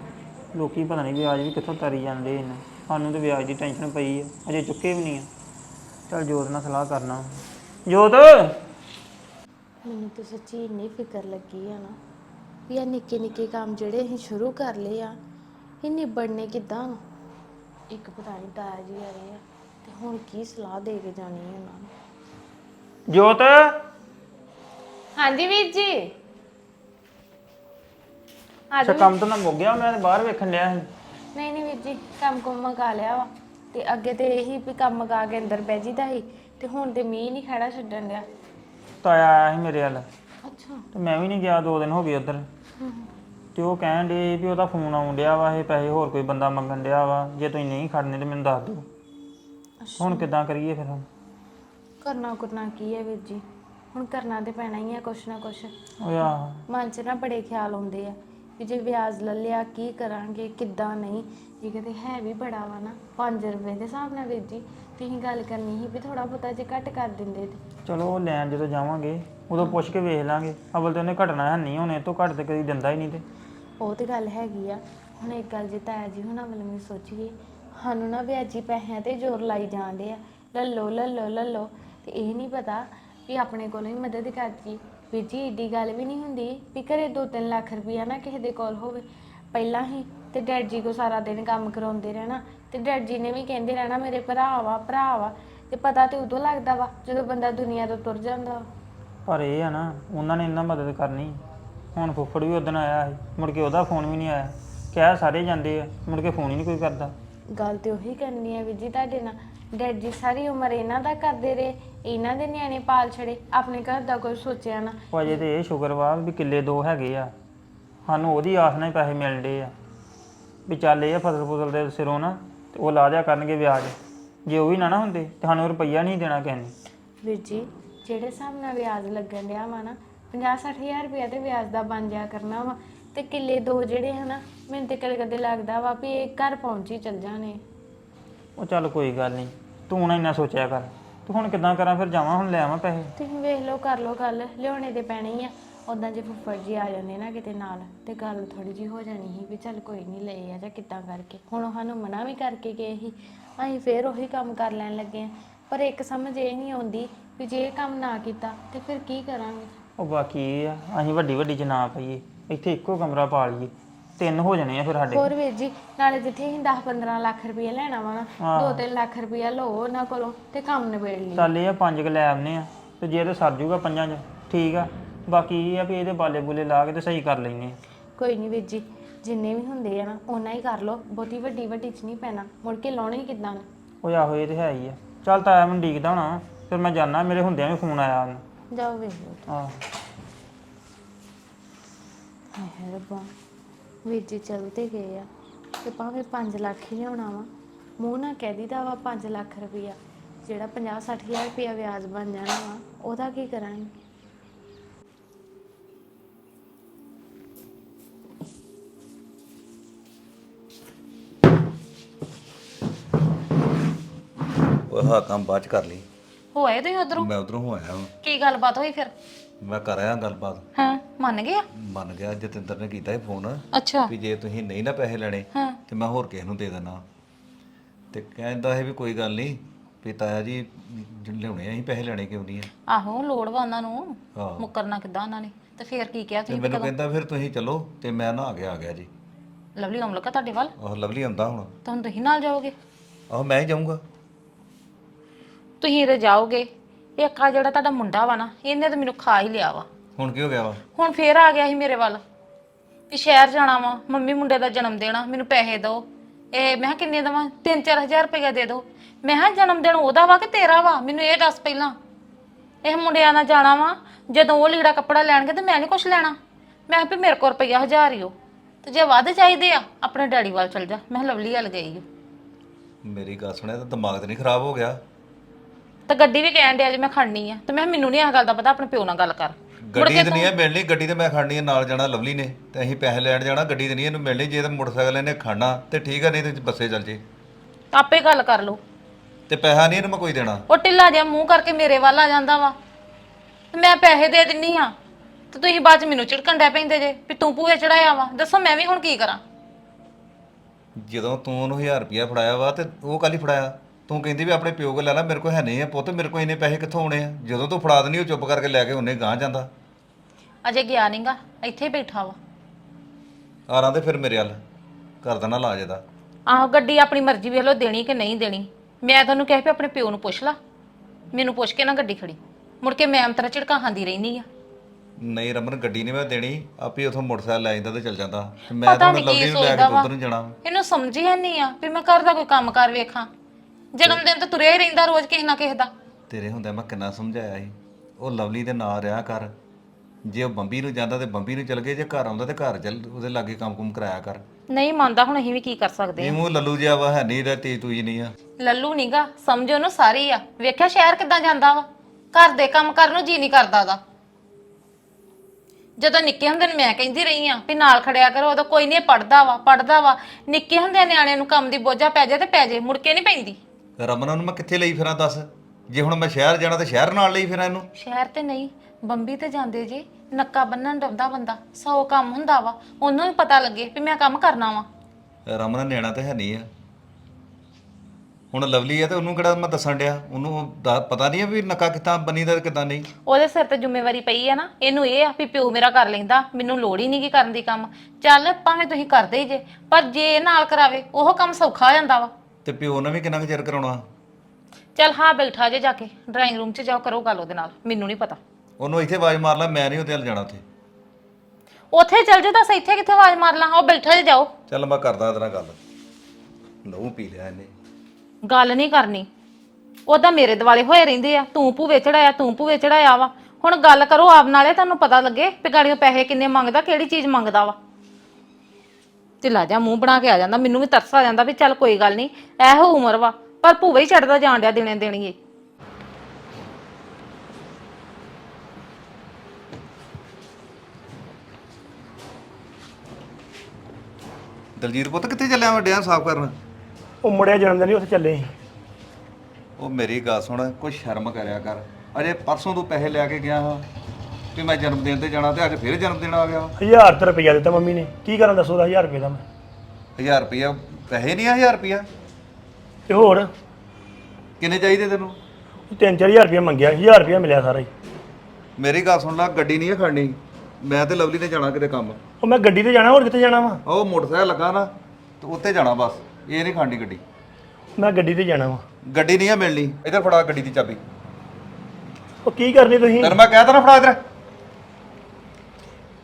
ਲੋਕੀ ਪਤਾ ਨਹੀਂ ਵਿਆਜ ਵੀ ਕਿੱਥੋਂ ਤਰੀ ਜਾਂਦੇ ਇਹਨਾਂ। ਸਾਨੂੰ ਤੇ ਵਿਆਜ ਦੀ ਟੈਨਸ਼ਨ ਪਈ ਆ। ਅਜੇ ਚੁੱਕੇ ਵੀ ਨਹੀਂ ਆ। ਚੱਲ ਜੋਤ ਨਾਲ ਸਲਾਹ ਕਰਨਾ। ਜੋਤ! ਮੈਨੂੰ ਤਾਂ ਸੱਚੀ ਇੰਨੀ ਫਿਕਰ ਲੱਗੀ ਆ ਨਾ, ਵੀ ਆ ਨਿੱਕੇ ਨਿੱਕੇ ਕੰਮ ਜਿਹੜੇ ਅਸੀਂ ਸ਼ੁਰੂ ਕਰ ਲਏ ਆ, ਇਹ ਨਿਬੜਨੇ ਕਿੱਦਾਂ? ਇੱਕ ਪਤਾ ਨਹੀਂ ਤਾਇਆ ਜੀ ਆ ਰਹੇ ਆ ਤੇ ਹੁਣ ਕੀ ਸਲਾਹ ਦੇ ਕੇ ਜਾਣੀ ਹੈ ਉਹਨਾਂ ਨੂੰ? ਜੋਤ? ਹਾਂਜੀ ਵੀਰ ਜੀ। ਅੱਛਾ ਕੰਮ ਤਾਂ ਨਾ ਮੁੱਕ ਗਿਆ ਮੈਂ ਬਾਹਰ ਵੇਖਣ ਡਿਆ ਸੀ। ਨਹੀਂ ਨਹੀਂ ਵੀਰ ਜੀ ਕੰਮ ਕੁਮ ਮਗਾ ਲਿਆ ਵਾ। ਤੇ ਅੱਗੇ ਤੇ ਇਹੀ ਵੀ ਕੰਮ ਮਗਾ ਕੇ ਅੰਦਰ ਬਹਿ ਜੀਦਾ ਸੀ ਤੇ ਹੁਣ ਤੇ ਮੀਂਹ ਨਹੀਂ ਖੜਾ ਛੱਡਣ ਡਿਆ। ਤਾਇਆ ਆਇਆ ਸੀ ਮੇਰੇ ਵੱਲ। ਅੱਛਾ। ਤੇ ਮੈਂ ਵੀ ਨਹੀਂ ਗਿਆ ਦੋ ਦਿਨ ਹੋ ਗਏ ਉਧਰ। ਤੇ ਉਹ ਕਹਿਣ ਦੇ ਵੀ ਉਹਦਾ ਫੋਨ ਆਉਣ ਡਿਆ ਵਾ ਇਹ ਪੈਸੇ ਹੋਰ ਕੋਈ ਬੰਦਾ ਮੰਗਣ ਡਿਆ ਵਾ ਜੇ ਤੁਸੀਂ ਨਹੀਂ ਖੜਨੇ ਤੇ ਮੈਨੂੰ ਦੱਸ ਦਿਓ। ਹੁਣ ਕਿੱਦਾਂ ਕਰੀਏ ਫਿਰ ਹੁਣ? ਕਰਨਾ ਕਰਨਾ ਕੀ ਹੈ ਵੀਰ ਜੀ? ਹੁਣ ਕਰਨਾ ਤੇ ਪੈਣਾ ਹੀ ਆ ਕੁਛ ਨਾ ਕੁਛ। ਉਹ ਆ ਮਨ 'ਚ ਨਾ ਬੜੇ ਖਿਆਲ ਆਉਂਦੇ ਆ ਕਿ ਜੇ ਵਿਆਜ ਲੈ ਲਿਆ ਕੀ ਕਰਾਂਗੇ ਕਿੱਦਾਂ ਨਹੀਂ? ਇਹ ਕਿਤੇ ਹੈ ਵੀ ਬੜਾ ਵਾ ਨਾ 5 ਰੁਪਏ ਦੇ ਹਿਸਾਬ ਨਾਲ ਵੀਰ ਜੀ ਤੁਸੀਂ ਗੱਲ ਕਰਨੀ ਸੀ ਵੀ ਥੋੜਾ ਬਹੁਤਾ ਜੇ ਘੱਟ ਕਰ ਦਿੰਦੇ ਤੇ। ਚਲੋ ਉਹ ਲੈਣ ਜਦੋਂ ਜਾਵਾਂਗੇ ਉਦੋਂ ਪੁੱਛ ਕੇ ਵੇਖ ਲਾਂਗੇ। ਅਵਲ ਤੇ ਉਹਨੇ ਘਟਣਾ ਹੈ ਨਹੀਂ ਹੁਣ ਇਹ ਤੋਂ ਘੱਟ ਤੇ ਕਦੀ ਦਿੰਦਾ ਹੀ ਨਹੀਂ ਤੇ। ਉਹ ਤੇ ਗੱਲ ਹੈਗੀ ਆ। ਹੁਣ ਇੱਕ ਗੱਲ ਜੇ ਤਾਇਆ ਜੀ ਹੁਣਾਂ ਵੱਲ ਵੀ ਸੋਚੀਏ, ਸਾਨੂੰ ਨਾ ਵਿਆਜੀ ਪੈਸਿਆਂ ਤੇ ਜ਼ੋਰ ਲਾਈ ਜਾਂਦੇ ਆ। ਲੱਲੋ ਲੱਲੋ ਲੱਲੋ। ਤੇ ਇਹ ਨਹੀਂ ਪਤਾ ਵੀ ਆਪਣੇ ਕੋਲੋਂ ਹੀ ਮਦਦ ਕਰਦੀ ਵੀਰ ਜੀ, ਏਡੀ ਗੱਲ ਵੀ ਨਹੀਂ ਹੁੰਦੀ ਵੀ ਘਰੇ 2-3 ਲੱਖ ਰੁਪਈਆ ਨਾ ਕਿਸੇ ਦੇ ਕੋਲ ਹੋਵੇ। ਪਹਿਲਾਂ ਹੀ ਤੇ ਡੈਡ ਜੀ ਕੋ ਸਾਰਾ ਦਿਨ ਕੰਮ ਕਰਾਉਂਦੇ ਰਹਿਣਾ। ਤੇ ਡੈਡ ਜੀ ਨੇ ਵੀ ਕਹਿੰਦੇ ਰਹਿਣਾ, ਮੇਰੇ ਭਰਾ ਵਾ ਭਰਾ ਵਾ। ਤੇ ਪਤਾ ਤੇ ਉਦੋਂ ਲੱਗਦਾ ਵਾ ਜਦੋਂ ਬੰਦਾ ਦੁਨੀਆ ਤੋਂ ਤੁਰ ਜਾਂਦਾ ਵਾ। ਪਰ ਇਹ ਆ ਨਾ, ਉਹਨਾਂ ਨੇ ਇਹਨਾਂ ਮਦਦ ਕਰਨੀ। ਹੁਣ ਫੁੱਫੜ ਵੀ ਉਦੋਂ ਆਇਆ ਸੀ ਮੁੜ ਕੇ ਉਹਦਾ ਫੋਨ ਵੀ ਨਹੀਂ ਆਇਆ। ਕਹਿ ਸਾਰੇ ਜਾਂਦੇ ਆ ਮੁੜ ਕੇ ਫੋਨ ਹੀ ਨਹੀਂ ਕੋਈ ਕਰਦਾ। ਗੱਲ ਤੇ ਉਹੀ ਕਰਨੀ ਹੈ ਵੀਰ ਜੀ ਤੁਹਾਡੇ ਨਾਲ। ਡੈਡ ਜੀ ਸਾਰੀ ਉਮਰ ਇਹਨਾਂ ਦਾ ਕਰਦੇ ਰਹੇ ਇਹਨਾਂ ਦੇ ਨਿਆਣੇ ਪਾਲ ਛੜੇ ਆਪਣੇ ਘਰ ਦਾ ਕੋਈ ਸੋਚਿਆ ਨਾ। ਉਹ ਅਜੇ ਤੇ ਇਹ ਸ਼ੁਕਰ ਵਾ ਵੀ ਕਿੱਲੇ ਦੋ ਹੈਗੇ ਆ। ਸਾਨੂੰ ਉਹਦੀ ਆਸ ਨਾਲ ਹੀ ਪੈਸੇ ਮਿਲਦੇ ਆ। ਵੀ ਚੱਲ ਇਹ ਆ ਫਸਲ ਫੁਸਲ ਦੇ ਸਿਰੋਂ ਨਾ ਤੇ ਉਹ ਲਾ ਦਿਆ ਕਰਨਗੇ ਵਿਆਜ। ਜੇ ਉਹ ਵੀ ਨਾ ਨਾ ਹੁੰਦੇ ਤੇ ਸਾਨੂੰ ਰੁਪਈਆ ਨਹੀਂ ਦੇਣਾ ਕਿਸੇ ਨੇ। ਵੀਰ ਜੀ ਜਿਹੜੇ ਹਿਸਾਬ ਨਾਲ ਵਿਆਜ ਲੱਗਣ ਡਿਆ ਵਾ ਨਾ 50 ਹਜ਼ਾਰ ਰੁਪਇਆ ਤੇ ਵਿਆਜ ਦਾ ਬਣ ਜਾ ਕਰਨਾ ਵਾ। ਤੇ ਕਿੱਲੇ ਦੋ ਜਿਹੜੇ ਹਨਾ ਮੈਨੂੰ ਤੇ ਕਦੇ ਕਦੇ ਲੱਗਦਾ ਵਾ ਵੀ ਇਹ ਘਰ ਪਹੁੰਚ ਹੀ ਚੱਲ ਜਾਣੇ ਉਹ ਚੱਲ ਕੋਈ ਗੱਲ ਨਹੀਂ ਤੂੰ ਨਾ ਇੰਨਾ ਸੋਚਿਆ ਕਰ। ਤੂੰ ਹੁਣ ਕਿੱਦਾਂ ਕਰਾਂ ਫਿਰ ਜਾਵਾਂ ਹੁਣ ਲੈ ਆਵਾਂ ਪੈਸੇ। ਤੁਸੀਂ ਵੇਖ ਲਓ ਕਰ ਲਓ ਗੱਲ ਲਿਆਉਣੇ ਤੇ ਪੈਣੇ ਹੀ ਆ। ਉਦਾਂ ਜੇ ਫੁੱਫੜ ਜੀ ਆ ਜਾਂਦੇ ਨਾ ਕਿਤੇ ਨਾਲ ਤੇ ਗੱਲ ਥੋੜੀ ਜੀ ਹੋ ਜਾਣੀ ਸੀ ਵੀ ਚੱਲ ਕੋਈ ਨਹੀਂ ਲਏ ਆ ਜਾਂ ਕਿੱਦਾਂ ਕਰਕੇ। ਹੁਣ ਉਹ ਸਾਨੂੰ ਮਨਾ ਵੀ ਕਰਕੇ ਗਏ ਸੀ ਅਸੀਂ ਫੇਰ ਉਹੀ ਕੰਮ ਕਰ ਲੈਣ ਲੱਗੇ ਆ। ਪਰ ਇੱਕ ਸਮਝ ਇਹ ਨਹੀਂ ਆਉਂਦੀ ਵੀ ਜੇ ਇਹ ਕੰਮ ਨਾ ਕੀਤਾ ਤੇ ਫਿਰ ਕੀ ਕਰਾਂਗੇ? ਉਹ ਬਾਕੀ ਇਹ ਆ ਅਸੀਂ ਵੱਡੀ ਵੱਡੀ ਚ ਨਾ ਪਈਏ ਇੱਥੇ ਇੱਕੋ ਕਮਰਾ ਪਾ ਲਈਏ ਤਿੰਨ ਹੋ ਜਾਣੇ ਆ ਫਿਰ ਸਾਡੇ। ਹੋਰ ਵੀਰ ਜੀ ਨਾਲੇ ਜਿੱਥੇ ਅਸੀਂ 10-15 ਲੱਖ ਰੁਪਏ ਲੈਣਾ ਵਾ ਨਾ 2-3 ਲੱਖ ਰੁਪਏ ਲਓ ਉਹਨਾਂ ਕੋਲੋਂ ਤੇ ਕੰਮ ਨਿਬੇੜ ਲਈ ਚੱਲ ਇਹ ਆ ਪੰਜ ਕੁ ਲੈ ਆਉਂਦੇ ਆ ਤੇ ਜੇ ਤੇ ਸਰ ਜੂਗਾ ਪੰਜਾਂ ਚ ਠੀਕ ਆ। ਬਾਕੀ ਇਹ ਆ ਵੀ ਇਹਦੇ ਬਾਲੇ ਬੁਲੇ ਲਾ ਕੇ ਤੇ ਸਹੀ ਕਰ ਲੈਨੇ ਕੋਈ ਨਹੀਂ ਵੀਰ ਜੀ ਜਿੰਨੇ ਵੀ ਹੁੰਦੇ ਆ ਨਾ ਉਹਨਾਂ ਹੀ ਕਰ ਲਓ ਬਹੁਤੀ ਵੱਡੀ ਵੱਡੀ ਚ ਨਹੀਂ ਪੈਣਾ ਮੁੜ ਕੇ ਲਾਉਣੇ ਹੀ ਕਿੱਦਾਂ ਨੇ? ਉਹ ਆਹੋ ਇਹ ਤੇ ਹੈ ਹੀ ਆ। ਚੱਲ ਤਾਂ ਮੈਨੂੰ ਡੀਕਦਾ ਹੋਣਾ ਫਿਰ ਮੈਂ ਜਾਣਾ ਮੇਰੇ ਹੁੰਦਿਆਂ ਵੀ ਫੋਨ ਆਇਆ ਉਹਨੂੰ। ਜਾਓ ਵੇਖ ਲਓ ਆਹ ਹਾਏ ਰੱਬਾ। ਵੀਰ ਜੀ ਚੱਲ ਤੇ ਗਏ ਆ। ਤੇ ਭਾਵੇਂ 5 ਲੱਖ ਹੀ ਲਿਆਉਣਾ ਵਾ ਮੂੰਹ ਨਾ ਕਹਿ ਦੀਦਾ ਵਾ 5 ਲੱਖ ਰੁਪਈਆ। ਜਿਹੜਾ 50 ਹਜ਼ਾਰ ਰੁਪਈਆ ਵਿਆਜ ਬਣ ਜਾਣਾ ਵਾ ਉਹਦਾ ਕੀ ਕਰਾਂਗੇ? ਉਹ ਹਾਂ ਕੰਮ ਬਾਅਦ ਚ ਕਰ ਲਈ। ਹੋਏ ਤੁਸੀਂ ਉਧਰੋਂ? ਮੈਂ ਉਧਰੋਂ ਹੋ ਆਇਆ ਵਾਂ। ਕੀ ਗੱਲਬਾਤ ਹੋਈ ਫਿਰ? ਮੈਂ ਕਰ ਆਇਆ ਗੱਲਬਾਤ। ਹਾਂ ਮੰਨ ਗਿਆ? ਮੰਨ ਗਿਆ ਜਤਿੰਦਰ ਨੇ ਕੀਤਾ ਇਹ ਫੋਨ। ਅੱਛਾ। ਵੀ ਜੇ ਤੁਸੀਂ ਨਹੀਂ ਨਾ ਪੈਸੇ ਲੈਣੇ ਹਾਂ। ਤੇ ਮੈਂ ਹੋਰ ਕਿਸੇ ਨੂੰ ਦੇ ਦੇਣਾ ਤੇ ਕਹਿੰਦਾ ਇਹ ਵੀ ਕੋਈ ਗੱਲ ਨਹੀਂ ਵੀ ਤਾਇਆ ਜੀ ਜ- ਲਿਆਉਣੇ ਆ ਅਸੀਂ ਪੈਸੇ ਲੈਣੇ ਕਿਉਂ ਨਹੀਂ ਆ? ਆਹੋ ਲੋੜ ਵਾ ਉਹਨਾਂ ਨੂੰ। ਹਾਂ ਮੁੱਕਰਨਾ ਕਿੱਦਾਂ ਉਹਨਾਂ ਨੇ? ਤੇ ਫੇਰ ਕੀ ਕਿਹਾ ਤੇ ਤੁਸੀਂ ਮੈਨੂੰ ਕਹਿੰਦਾ ਫਿਰ ਤੁਸੀਂ ਚਲੋ ਤੇ ਮੈਂ ਨਾ ਆ ਗਿਆ ਆ ਗਿਆ ਜੀ। ਲਵਲੀ ਲੱਗਾ ਤੁਹਾਡੇ ਵੱਲ? ਉਹ ਲਵਲੀ ਆਉਂਦਾ ਹੁਣ। ਤਾਂ ਹੁਣ ਤੁਸੀਂ ਨਾਲ ਜਾਓਗੇ? ਆਹੋ ਮੈਂ ਹੀ ਜਾਊਂਗਾ। ਤੁਸੀਂ ਇਹਦੇ ਜਾਓਗੇ ਇੱਕ ਆ ਜਿਹੜਾ ਤੁਹਾਡਾ ਮੁੰਡਾ ਵਾ ਨਾ ਇਹਨੇ ਤਾਂ ਮੈਨੂੰ ਖਾ ਹੀ ਲਿਆ ਵਾ। ਹੁਣ ਕੀ ਹੋ ਗਿਆ ਵਾ? ਹੁਣ ਫੇਰ ਆ ਗਿਆ ਸੀ ਮੇਰੇ ਵੱਲ ਵੀ ਸ਼ਹਿਰ ਜਾਣਾ ਵਾ ਮੰਮੀ ਮੁੰਡੇ ਦਾ ਜਨਮ ਦੇਣਾ ਮੈਨੂੰ ਪੈਸੇ ਦਿਓ। ਇਹ ਮੈਂ ਕਿਹਾ ਕਿੰਨੇ ਦੇਵਾਂ? 3-4000 ਰੁਪਏ ਦੇ ਦਿਓ। ਮੈਂ ਕਿਹਾ ਜਨਮ ਦਿਨ ਉਹਦਾ ਵਾ ਕਿ ਤੇਰਾ ਵਾ? ਮੈਨੂੰ ਇਹ ਦੱਸ ਪਹਿਲਾਂ। ਇਹ ਮੁੰਡਿਆਂ ਨਾਲ ਜਾਣਾ ਵਾ ਜਦੋਂ ਉਹ ਲੀੜਾ ਕੱਪੜਾ ਲੈਣਗੇ ਤੇ ਮੈਂ ਨਹੀਂ ਕੁਝ ਲੈਣਾ। ਮੈਂ ਕਿਹਾ ਵੀ ਮੇਰੇ ਕੋਲ ਰੁਪਈਆ ਹਜ਼ਾਰ ਹੀ ਉਹ ਤੇ ਜੇ ਵੱਧ ਚਾਹੀਦੇ ਆ ਆਪਣੇ ਡੈਡੀ ਵੱਲ ਚਲ ਜਾ। ਮੈਂ ਕਿਹਾ ਲਵਲੀ ਵੱਲ ਗਈ ਓ। ਮੇਰੀ ਗੱਲ ਸੁਣਿਆ ਤਾਂ ਦਿਮਾਗ ਤੇ ਨਹੀਂ ਖਰਾਬ ਹੋ ਗਿਆ? ਤੇ ਗੱਡੀ ਵੀ ਕਹਿਣ ਡਿਆ ਜੇ ਮੈਂ ਖੜਨੀ ਆ। ਤੇ ਮੈਂ ਕਿਹਾ ਮੈਨੂੰ ਨਹੀਂ ਇਹ ਗੱਲ ਦਾ ਪਤਾ ਆਪਣੇ ਪਿਓ ਨਾਲ ਗੱਲ ਕਰ। ਗੱਡੀ ਤੇ ਨਹੀਂ ਹੈ ਮਿਲਣੀ ਗੱਡੀ ਤੇ ਮੈਂ ਖੜਨੀ ਹੈ ਨਾਲ ਜਾਣਾ ਲਵਲੀ ਨੇ ਤੇ ਅਸੀਂ ਪੈਸੇ ਲੈਣ ਜਾਣਾ ਗੱਡੀ ਤੇ ਨਹੀਂ ਇਹਨੂੰ ਮਿਲਣੀ ਜੇ ਤਾਂ ਮੋਟਰਸਾਈਕਲ ਇਹਨੇ ਖੜਨਾ ਤੇ ਠੀਕ ਹੈ ਨਹੀਂ ਤੇ ਬੱਸੇ ਚੱਲ ਜੇ। ਆਪੇ ਗੱਲ ਕਰ ਲਓ। ਤੇ ਪੈਸਾ ਨਹੀਂ ਇਹਨੂੰ ਮੈਂ ਕੋਈ ਦੇਣਾ। ਉਹ ਢਿੱਲਾ ਜਿਹਾ ਮੂੰਹ ਕਰਕੇ ਮੇਰੇ ਵੱਲ ਆ ਜਾਂਦਾ ਵਾ। ਤੇ ਮੈਂ ਪੈਸੇ ਦੇ ਦਿੰਨੀ ਆ। ਤੇ ਤੁਸੀਂ ਬਾਅਦ ਚ ਮੈਨੂੰ ਝਿੜਕਣ ਡੈ ਪੈਂਦੇ ਜੇ ਵੀ ਤੂੰ ਭੂਏ ਚੜਾਇਆ ਵਾ। ਦੱਸੋ ਮੈਂ ਵੀ ਹੁਣ ਕੀ ਕਰਾਂ? ਜਦੋਂ ਤੂੰ ਉਹਨੂੰ 1000 ਰੁਪਇਆ ਫੜਾਇਆ ਵਾ ਤੇ ਉਹ ਕੱਲ ਹੀ ਫੜਾਇਆ। ਤੂੰ ਕਹਿੰਦੀ ਵੀ ਆਪਣੇ ਪਿਓ ਕੋਲ ਲੈ ਲੈ ਮੇਰੇ ਕੋਲ ਹੈ ਨਹੀਂ ਆ ਪੁੱਤ ਮੇਰੇ ਕੋਲ ਇੰਨੇ ਪੈਸੇ ਕਿੱਥੋਂ ਆਉਣੇ ਆ? ਜਦੋਂ ਤੂੰ ਫੜਾ ਦਿੰਦੀ ਉਹ ਚੁੱਪ ਕਰਕੇ ਲੈ ਕੇ ਉਹਨੇ ਗਾਂ ਜਾਂਦਾ। ਅਜੇ ਗਿਆ ਨਹੀਂਗਾ ਇੱਥੇ ਹੀ ਬੈਠਾ ਵਾ। ਆਰਾਂ ਤੇ ਫਿਰ ਮੇਰੇ ਵੱਲ ਕਰ ਦੇਣਾ ਲਾਜ ਇਹਦਾ। ਆਹੋ ਗੱਡੀ ਆਪਣੀ ਮਰਜ਼ੀ ਵੇਖ ਲਓ ਦੇਣੀ ਕਿ ਨਹੀਂ ਦੇਣੀ। ਮੈਂ ਤੁਹਾਨੂੰ ਕਿਹਾ ਵੀ ਆਪਣੇ ਪਿਓ ਨੂੰ ਪੁੱਛ ਲਾ। ਮੈਨੂੰ ਪੁੱਛ ਕੇ ਨਾ ਗੱਡੀ ਖੜੀ। ਮੁੜ ਕੇ ਮੈਂ ਅੰਤਰਾ ਝਿੜਕਾਂ ਖਾਂਦੀ ਰਹਿਨੀ ਆ। ਨਹੀਂ ਰਮਨ ਗੱਡੀ ਨਹੀਂ ਮੈਂ ਦੇਣੀ ਆਪੇ ਉਥੋਂ ਮੋਟਰਸਾਈਕਲ ਲੈ ਜਾਂਦਾ ਤੇ ਚੱਲ ਜਾਂਦਾ। ਤੇ ਮੈਂ ਪਤਾ ਤਾਂ ਨਹੀਂ ਲਵਲੀ ਕੀ ਨੂੰ ਲੈ ਕੇ ਸੋਚਦਾ ਵਾ। ਉਧਰ ਨੂੰ ਜਾਣਾ। ਇਹਨੂੰ ਸਮਝ ਹੀ ਨਹੀਂ ਆ ਵੀ ਮੈਂ ਘਰ ਦਾ ਕੋਈ ਕੰਮ ਕਰ ਵੇਖਾਂ। ਜਨਮ ਦਿਨ ਤਾਂ ਤੁਰਿਆ ਹੀ ਰਹਿੰਦਾ ਰੋਜ਼ ਕਿਸੇ ਨਾ ਕਿਸੇ ਦਾ। ਤੇਰੇ ਹੁੰਦਿਆਂ ਮੈਂ ਕਿੰਨਾ ਸਮਝਾਇਆ ਸੀ। ਉਹ ਲਵਲੀ ਦੇ ਨਾਲ ਰਿਹਾ ਕਰ। ਜੇ ਉਹ ਬੰਬੀ ਨੂੰ ਜਾਂਦਾ ਤੇ ਬੰਬੀ ਨੂੰ ਚਲ ਗਏ ਜੇ ਘਰ ਆਉਂਦਾ ਤੇ ਘਰ ਚੱਲ ਉਹਦੇ ਲਾਗੇ ਕੰਮ-ਕੁਮ ਕਰਾਇਆ ਕਰ। ਨਹੀਂ ਮੰਨਦਾ ਹੁਣ ਅਸੀਂ ਵੀ ਕੀ ਕਰ ਸਕਦੇ ਇਹ ਮੂੰਹ ਲੱਲੂ ਜਿਹਾ ਵਾ ਹੈ ਨਹੀਂ ਦਾ ਤੇਜ ਤੂਜ ਨਹੀਂ ਆ। ਲੱਲੂ ਨੀਗਾ ਸਮਝੋ ਉਹਨੂੰ ਸਾਰੀ ਆ। ਵੇਖਿਆ ਸ਼ਹਿਰ ਕਿੱਦਾਂ ਜਾਂਦਾ ਵਾ? ਘਰ ਦੇ ਕੰਮ ਕਰਨ ਨੂੰ ਜੀ ਨਹੀਂ ਕਰਦਾ ਉਹਦਾ। ਜਦੋਂ ਨਿੱਕੇ ਹੁੰਦੇ ਨੇ ਮੈਂ ਕਹਿੰਦੀ ਰਹੀ ਆ ਵੀ ਨਾਲ ਖੜਿਆ ਕਰੋ ਉਦੋਂ ਕੋਈ ਨਹੀਂ ਪੜਦਾ ਵਾ ਪੜਦਾ ਵਾ। ਨਿੱਕੇ ਹੁੰਦੇ ਨਿਆਣਿਆਂ ਨੂੰ ਕੰਮ ਦੀ ਬੋਝਾ ਪੈ ਜਾਏ ਤੇ ਪੈ ਜਾਏ ਮੁੜ ਕੇ ਨਹੀਂ ਪੈਂਦੀ। ਰਮਨ ਨੂੰ ਮੈਂ ਕਿੱਥੇ ਲਈ ਫਿਰਾਂ ਦੱਸ? ਜੇ ਹੁਣ ਮੈਂ ਸ਼ਹਿਰ ਜਾਣਾ ਤੇ ਸ਼ਹਿਰ ਨਾਲ ਲਈ ਫਿਰਾਂ ਇਹਨੂੰ। ਸ਼ਹਿਰ ਤੇ ਨਹੀਂ ਬੰਬੀ ਤੇ ਜਾਂਦੇ ਜੀ। ਨੱਕਾ ਬੰਨਣ ਡਰਦਾ ਬੰਦਾ ਸੌ ਕੰਮ ਹੁੰਦਾ ਵਾ। ਉਹਨੂੰ ਵੀ ਪਤਾ ਲੱਗੇ ਵੀ ਮੈਂ ਕੰਮ ਕਰਨਾ ਵਾ। ਰਮਨ ਨਿਆਣਾ ਤੇ ਹੈ ਨਹੀਂ ਆ। ਹੁਣ ਲਵਲੀ ਆ ਤੇ ਉਹਨੂੰ ਕਿਹੜਾ ਮੈਂ ਦੱਸਣ ਡਿਆ? ਉਹਨੂੰ ਦਾ- ਪਤਾ ਨਹੀਂ ਆ ਵੀ ਨੱਕਾ ਕਿੱਦਾਂ ਬਣੀ ਦਾ ਕਿੱਦਾਂ ਨਹੀਂ। ਉਹਦੇ ਸਿਰ ਤੇ ਜ਼ਿੰਮੇਵਾਰੀ ਪਈ ਆ ਨਾ ਇਹਨੂੰ ਇਹ ਆ ਵੀ ਪਿਓ ਮੇਰਾ ਕਰ ਲੈਂਦਾ ਮੈਨੂੰ ਲੋੜ ਹੀ ਨਹੀਂ ਕੀ ਕਰਨ ਦੀ ਕੰਮ। ਚੱਲ ਭਾਵੇਂ ਤੁਸੀਂ ਕਰਦੇ ਹੀ ਜੇ ਪਰ ਜੇ ਇਹ ਨਾਲ ਕਰਾਵੇ ਉਹ ਕੰਮ ਸੌਖਾ ਹੋ ਜਾਂਦਾ ਵਾ। ਤੇ ਪਿਓ ਨੇ ਵੀ ਕਿੰਨਾ ਕੁ ਚਿਰ ਕਰਾਉਣਾ? ਚੱਲ ਹਾਂ ਬੈਠਾ ਜੇ ਜਾ ਕੇ। ਡਰਾਇੰਗ ਰੂਮ 'ਚ ਜਾਓ ਕਰੋ ਗੱਲ ਉਹਦੇ ਨਾਲ। ਮੈਨੂੰ ਨਹੀਂ ਪਤਾ। ਉਹਨੂੰ ਇੱਥੇ ਆਵਾਜ਼ ਮਾਰ ਲੈ ਮੈਂ ਨਹੀਂ ਉਹਦੇ ਵੱਲ ਜਾਣਾ ਉੱਥੇ। ਉੱਥੇ ਚੱਲ ਜਾ ਦੱਸ ਇੱਥੇ ਕਿੱਥੇ ਆਵਾਜ਼ ਮਾਰ ਲਾਂ? ਉਹ ਬੈਠਾ ਜੇ ਜਾਓ। ਚੱਲ ਮੈਂ ਕਰਦਾ ਇਹਦੇ ਨਾਲ ਗੱਲ। ਲਹੂ ਪੀ ਲਿਆ ਇਹਨੇ। ਗੱਲ ਨਹੀਂ ਕਰਨੀ। ਉਹਦਾ ਮੇਰੇ ਦਿਵਾਲੇ ਹੋਏ ਰਹਿੰਦੇ ਆ। ਤੂੰ ਭੂਵੇ ਚੜਾਇਆ ਤੂੰ ਭੂਵੇ ਚੜਾਇਆ ਵਾ। ਹੁਣ ਗੱਲ ਕਰੋ ਆਪ ਨਾਲੇ ਤੁਹਾਨੂੰ ਪਤਾ ਲੱਗੇ ਵੀ ਗਾੜੀਆਂ ਪੈਸੇ ਕਿੰਨੇ ਮੰਗਦਾ ਕਿਹੜੀ ਚੀਜ਼ ਮੰਗਦਾ ਵਾ। ਢਿੱਲਾ ਜਾ ਮੂੰਹ ਬਣਾ ਕੇ ਆ ਜਾਂਦਾ ਮੈਨੂੰ ਵੀ ਤਰਸ ਆ ਜਾਂਦਾ ਵੀ ਚੱਲ ਕੋਈ ਗੱਲ ਨਹੀਂ ਇਹੋ ਉਮਰ ਵਾ ਪਰ ਭੂਵੇ ਹੀ ਚੜਦਾ ਜਾਣ ਡਿਆ ਦਿਨੇ ਦੇਣੀਏ ਦਲਜੀਤ ਪੁੱਤ ਕਿੱਥੇ ਚੱਲਿਆ ਵੱਡਿਆਂ ਸਾਫ਼ ਕਰਨ? ਉਹ ਮੁੜਿਆ ਜਨਮ ਦਿਨ ਨਹੀਂ ਉੱਥੇ ਚੱਲੇ ਸੀ। ਉਹ ਮੇਰੀ ਗੱਲ ਸੁਣ ਕੋਈ ਸ਼ਰਮ ਕਰਿਆ ਕਰ ਅਜੇ ਪਰਸੋਂ ਤੂੰ ਪੈਸੇ ਲੈ ਕੇ ਗਿਆ ਹਾਂ ਕਿ ਮੈਂ ਜਨਮ ਦਿਨ ਤੇ ਜਾਣਾ ਤੇ ਅੱਜ ਫਿਰ ਜਨਮ ਦਿਨ ਆ ਗਿਆ। 1000 ਤੇ ਰੁਪਈਆ ਦਿੱਤਾ ਮੰਮੀ ਨੇ। ਕੀ ਕਰਾਂ ਦੱਸੋ ਦਾ 1000 ਰੁਪਏ ਦਾ ਮੈਂ। 1000 ਰੁਪਇਆ ਪੈਸੇ ਨਹੀਂ ਆ 1000 ਰੁਪਇਆ ਤੇ ਹੋਰ? ਕਿੰਨੇ ਚਾਹੀਦੇ ਤੈਨੂੰ? 3-4000 ਰੁਪਏ ਮੰਗਿਆ 1000 ਰੁਪਏ ਮਿਲਿਆ ਸਾਰਾ। ਹੀ ਮੇਰੀ ਗੱਲ ਸੁਣ ਲੈ ਗੱਡੀ ਨਹੀਂ ਖੜਨੀ। ਮੈਂ ਤੇ ਲਵਲੀ ਨੇ ਜਾਣਾ ਕਿਤੇ ਕੰਮ। ਉਹ ਮੈਂ ਗੱਡੀ ਤੇ ਜਾਣਾ ਹੋਰ ਕਿੱਥੇ ਜਾਣਾ ਵਾ? ਉਹ ਮੋਟਰਸਾਈਕਲ ਲੱਗਾ ਨਾ ਤੇ ਉੱਤੇ ਜਾਣਾ ਬਸ। ਇਹ ਨਹੀਂ ਖੜਨੀ ਗੱਡੀ। ਮੈਂ ਗੱਡੀ ਤੇ ਜਾਣਾ ਵਾ। ਗੱਡੀ ਨਹੀਂ ਆ ਮਿਲਣੀ ਇੱਧਰ ਫੜਾ ਗੱਡੀ ਦੀ ਚਾਬੀ। ਉਹ ਕੀ ਕਰਨੀ ਤੁਸੀਂ? ਤੈਨੂੰ ਮੈਂ ਕਹਿ ਤਾ ਨਾ ਫੜਾ ਇੱਧਰ।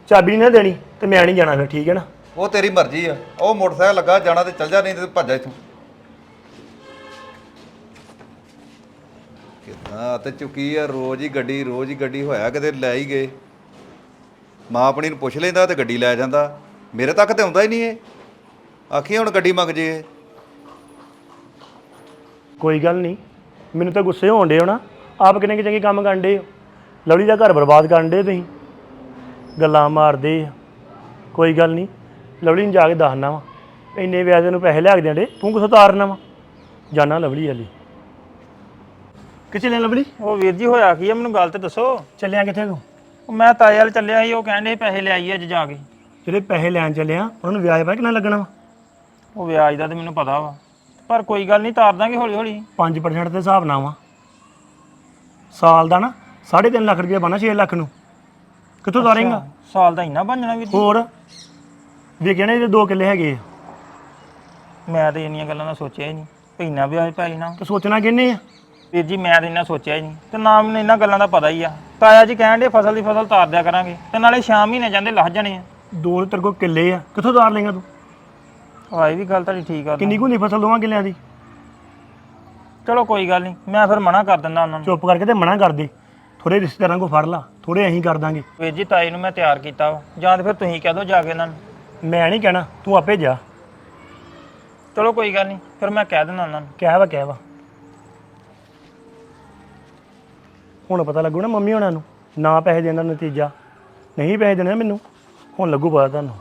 ਚਾਬੀ ਨਾ ਦੇਣੀ ਤੇ ਮੈਂ ਨਹੀਂ ਜਾਣਾ ਫਿਰ ਠੀਕ ਹੈ ਨਾ? ਉਹ ਤੇਰੀ ਮਰਜ਼ੀ ਆ। ਉਹ ਮੋਟਰਸਾਈਕਲ ਲੱਗਾ ਜਾਣਾ ਤੇ ਚੱਲ ਜਾ ਨਹੀਂ ਤੇ ਭੱਜ ਜਾ ਇੱਥੋਂ। ਕਿੰਨਾ ਤੇ ਚੁੱਕੀ ਆ ਰੋਜ਼ ਹੀ ਗੱਡੀ ਰੋਜ਼ ਹੀ ਗੱਡੀ ਹੋਇਆ ਕਿਤੇ ਲੈ ਹੀ ਗਏ। ਮਾਂ ਆਪਣੀ ਨੂੰ ਪੁੱਛ ਲੈਂਦਾ ਤੇ ਗੱਡੀ ਲੈ ਜਾਂਦਾ। ਮੇਰੇ ਤੱਕ ਤੇ ਆਉਂਦਾ ਹੀ ਨਹੀਂ ਇਹ। ਆਖੀ ਹੁਣ ਗੱਡੀ ਮੰਗ ਜੇ। ਕੋਈ ਗੱਲ ਨਹੀਂ। ਮੈਨੂੰ ਤਾਂ ਗੁੱਸੇ ਹੋਣ ਡੇ ਹੋ ਨਾ। ਆਪ ਕਿੰਨੇ ਕਿ ਚੰਗੇ ਕੰਮ ਕਰਨ ਡੇ ਹੋ। ਲਵਲੀ ਦਾ ਘਰ ਬਰਬਾਦ ਕਰਨ ਡੇ ਤੁਸੀਂ। ਗੱਲਾਂ ਮਾਰਦੇ ਆ। ਕੋਈ ਗੱਲ ਨਹੀਂ। ਲਵਲੀ ਨੂੰ ਜਾ ਕੇ ਦੱਸਣਾ ਵਾ। ਇੰਨੇ ਵਿਆਜ ਨੂੰ ਪੈਸੇ ਲਿਆ ਕੇ ਦੇਣੇ ਤੂੰ ਕਿਥੋਂ ਤਾਰਨਾ ਵਾ? ਜਾਣਾ ਲਵਲੀ ਵਾਲੀ ਕਿੱਥੇ ਲੈ ਲਵਲੀ? ਉਹ ਵੀਰ ਜੀ ਹੋਇਆ ਕੀ ਆ? ਮੈਨੂੰ ਗੱਲ ਤੇ ਦੱਸੋ। ਚੱਲਿਆ ਕਿੱਥੇ ਤੂੰ? ਉਹ ਮੈਂ ਤਾਏ ਵਾਲ ਚੱਲਿਆ ਸੀ ਉਹ ਕਹਿੰਦੇ ਪੈਸੇ ਲੈ ਆਈ ਅੱਜ ਜਾ ਕੇ। ਜਿਹੜੇ ਪੈਸੇ ਲੈਣ ਚੱਲਿਆ ਉਹਨਾਂ ਨੂੰ ਵਿਆਜ ਪਤਾ ਕਿੰਨਾ ਲੱਗਣਾ ਵਾ? ਉਹ ਵਿਆਜ ਦਾ ਤੇ ਮੈਨੂੰ ਪਤਾ ਵਾ। ਪਰ ਕੋਈ ਗੱਲ ਨਹੀਂ ਤਾਰ ਦਾਂਗੇ ਹੌਲੀ ਹੌਲੀ 5% ਦੇ ਹਿਸਾਬ ਨਾਲ ਵਾ। ਸਾਲ ਦਾ ਨਾ 3.5 ਲੱਖ ਰੁਪਏ ਬਣਾ 6 ਲੱਖ ਨੂੰ। ਕਿੱਥੋਂ ਤਾਰੇਂਗਾ ਸਾਲ ਦਾ ਇੰਨਾ ਬਣ ਜਾਣਾ ਵੀਰ ਜੀ। ਹੋਰ? ਵੇਖਿਆ ਨੇ ਇਹਦੇ ਦੋ ਕਿੱਲੇ ਹੈਗੇ ਆ। ਮੈਂ ਤੇ ਇੰਨੀਆਂ ਗੱਲਾਂ ਦਾ ਸੋਚਿਆ ਹੀ ਨਹੀਂ। ਵੀ ਇੰਨਾ ਵਿਆਜ ਪੈ ਜਾਣਾ ਤੇ ਸੋਚਣਾ ਕਿੰਨੇ ਆ? ਵੀਰ ਜੀ ਮੈਂ ਤੇ ਇੰਨਾ ਸੋਚਿਆ ਹੀ ਨਹੀਂ। ਤੇ ਨਾ ਮੈਨੂੰ ਇਹਨਾਂ ਗੱਲਾਂ ਦਾ ਪਤਾ ਹੀ ਆ। ਤਾਇਆ ਜੀ ਕਹਿਣ ਦੇ ਫਸਲ ਦੀ ਫਸਲ ਤਾਰ ਦਿਆ ਕਰਾਂਗੇ। ਤੇ ਨਾਲੇ 6 ਮਹੀਨੇ ਜਾਂਦੇ ਲੱਹ ਜਾਣੇ ਆ। ਦੋ ਤੇਰੇ ਕੋਲ ਕਿੱਲੇ ਆ। ਕਿੱਥੋਂ ਤਾਰ ਲੇਗਾ ਤੂੰ? ਆਹ ਇਹ ਵੀ ਗੱਲ ਤੁਹਾਡੀ ਠੀਕ ਆ ਕਿੰਨੀ ਕੁ ਹੁੰਦੀ ਫਸਲ ਦੋਵਾਂ ਕਿੱਲਿਆਂ ਦੀ? ਚਲੋ ਕੋਈ ਗੱਲ ਨਹੀਂ। ਮੈਂ ਫਿਰ ਮਨਾ ਕਰ ਦਿੰਦਾ ਉਹਨਾਂ ਨੂੰ। ਚੁੱਪ ਕਰਕੇ ਤੇ ਮਨਾ ਕਰ ਦੇ। ਥੋੜੇ ਰਿਸ਼ਤੇਦਾਰਾਂ ਕੋ ਫੜ ਲਾ ਥੋੜੇ ਅਸੀਂ ਕਰ ਦਾਂਗੇ। ਵੀਰ ਜੀ ਤਾਈ ਨੂੰ ਮੈਂ ਤਿਆਰ ਕੀਤਾ ਵਾ। ਜਾਂ ਤੇ ਫਿਰ ਤੁਸੀਂ ਕਹਿ ਦਿਓ ਜਾ ਕੇ ਇਹਨਾਂ ਨੂੰ। ਮੈਂ ਨਹੀਂ ਕਹਿਣਾ ਤੂੰ ਆਪੇ ਜਾ। ਚਲੋ ਕੋਈ ਗੱਲ ਨਹੀਂ ਫਿਰ ਮੈਂ ਕਹਿ ਦਿੰਦਾ ਉਹਨਾਂ ਨੂੰ। ਕਹਿ ਵਾ ਕਹਿ ਵਾ। ਹੁਣ ਪਤਾ ਲੱਗੂ ਨਾ ਮੰਮੀ ਹੋਣਾ ਨੂੰ ਨਾ ਪੈਸੇ ਦੇਣ ਦਾ ਨਤੀਜਾ। ਨਹੀਂ ਪੈਸੇ ਦੇਣੇ ਮੈਨੂੰ ਹੁਣ ਲੱਗੂ ਪਤਾ ਤੁਹਾਨੂੰ।